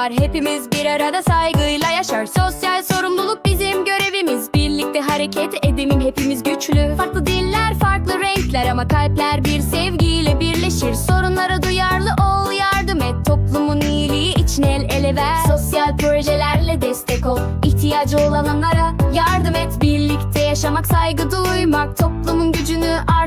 var. Hepimiz bir arada saygıyla yaşar. Sosyal sorumluluk bizim görevimiz. Birlikte hareket edelim hepimiz güçlü. Farklı diller farklı renkler Ama kalpler bir sevgiyle birleşir. Sorunlara duyarlı ol yardım et. Toplumun iyiliği için el ele ver. Sosyal projelerle destek ol. İhtiyacı olanlara yardım et. Birlikte yaşamak saygı duymak Toplumun gücünü artırır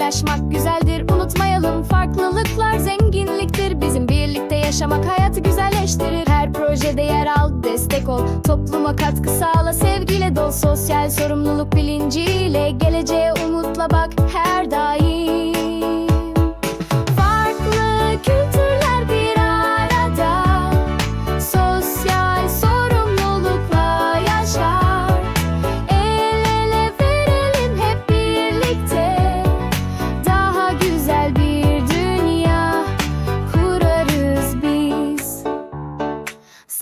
Paylaşmak güzeldir. Unutmayalım Farklılıklar zenginliktir. Bizim birlikte yaşamak hayatı güzelleştirir. Her projede yer al destek ol. Topluma katkı sağla sevgiyle dol. Sosyal sorumluluk bilinciyle Geleceğe umutla bak. Her daim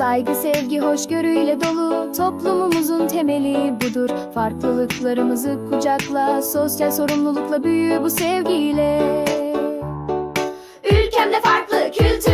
Saygı, sevgi, hoşgörüyle dolu toplumumuzun temeli budur. Farklılıklarımızı kucakla, sosyal sorumlulukla büyü bu sevgiyle. Ülkemde farklı kültürler